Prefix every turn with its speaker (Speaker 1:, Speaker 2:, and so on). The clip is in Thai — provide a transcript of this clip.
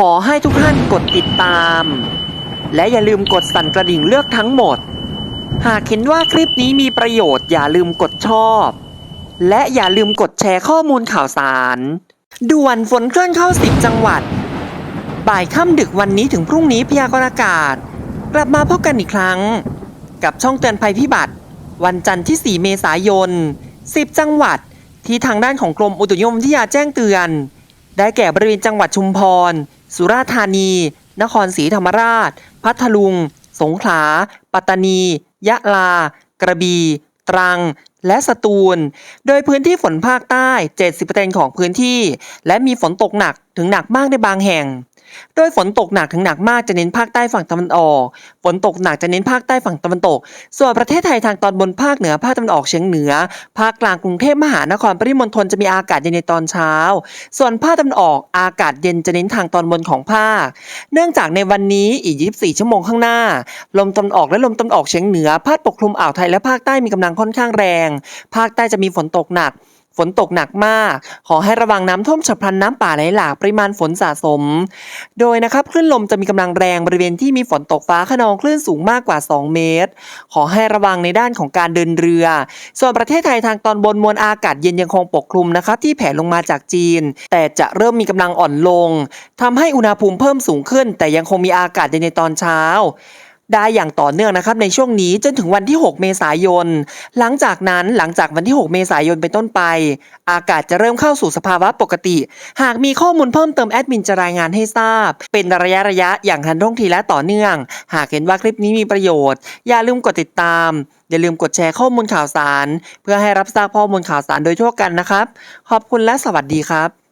Speaker 1: ขอให้ทุกท่านกดติดตาม และอย่าลืมกดสั่นกระดิ่งเลือกทั้งหมด หากเห็นว่าคลิปนี้มีประโยชน์อย่าลืมกดชอบ และอย่าลืมกดแชร์ข้อมูลข่าวสารด่วนฝนเคลื่อนเข้าสิบจังหวัด บ่ายค่ำดึกวันนี้ถึงพรุ่งนี้พยากรณ์อากาศ กลับมาพบกันอีกครั้ง กับช่องเตือนภัยพิบัติ วันจันทร์ที่ 4 เมษายน 10 จังหวัดที่ทางด้านของกรมอุตุนิยมวิทยาแจ้งเตือน ได้แก่บริเวณจังหวัดชุมพร สุราษฎร์ธานี นครศรีธรรมราช พัทลุง สงขลา ปัตตานี ยะลา กระบี่ ตรัง และสตูล โดยพื้นที่ฝนภาคใต้ 70%ของพื้นที่ และมีฝนตกหนักถึงหนักมากในบางแห่ง โดยฝนตกหนักถึงหนักมากจะเน้นภาคใต้ฝั่งตะวันออก ฝนตกหนักจะเน้นภาคใต้ฝั่งตะวันตก ส่วนประเทศไทยทางตอนบนภาคเหนือภาคตะวันออกเฉียงเหนือ ภาคกลางกรุงเทพมหานครปริมณฑลจะมีอากาศเย็นในตอนเช้า ส่วนภาคตะวันออกอากาศเย็นจะเน้นทางตอนบนของภาค เนื่องจากในวันนี้อีก 24 ชั่วโมงข้างหน้า ลมตะวันออกและลมตะวันออกเฉียงเหนือ พัดปกคลุมอ่าวไทยและภาคใต้มีกำลังค่อนข้างแรง ภาคใต้จะมีฝนตกหนัก ฝนตกหนักมาก ขอให้ระวังน้ำท่วมฉับพลันน้ำป่าไหลหลากปริมาณฝนสะสม โดยนะครับคลื่นลมจะมีกำลังแรงบริเวณที่มีฝนตกฟ้าขนองคลื่นสูงมากกว่า 2 เมตร ขอให้ระวังในด้านของการเดินเรือ ส่วนประเทศไทยทางตอนบนมวลอากาศเย็นยังคงปกคลุมนะครับที่แผ่ลงมาจากจีน แต่จะเริ่มมีกำลังอ่อนลงทำให้อุณหภูมิเพิ่มสูงขึ้น แต่ยังคงมีอากาศเย็นในตอนเช้า ได้อย่างต่อเนื่องนะครับในช่วงนี้จนถึงวันที่ 6 เมษายน หลังจากนั้นหลังจากวันที่ 6 เมษายนเป็นต้นไป อากาศจะเริ่มเข้าสู่สภาวะปกติ หากมีข้อมูลเพิ่มเติมแอดมินจะรายงานให้ทราบ เป็นระยะระยะอย่างทันท่วงทีและต่อเนื่อง หากเห็นว่าคลิปนี้มีประโยชน์ อย่าลืมกดติดตาม อย่าลืมกดแชร์ข้อมูลข่าวสาร เพื่อให้รับทราบข้อมูลข่าวสารโดยทั่วกันนะครับ ขอบคุณและสวัสดีครับ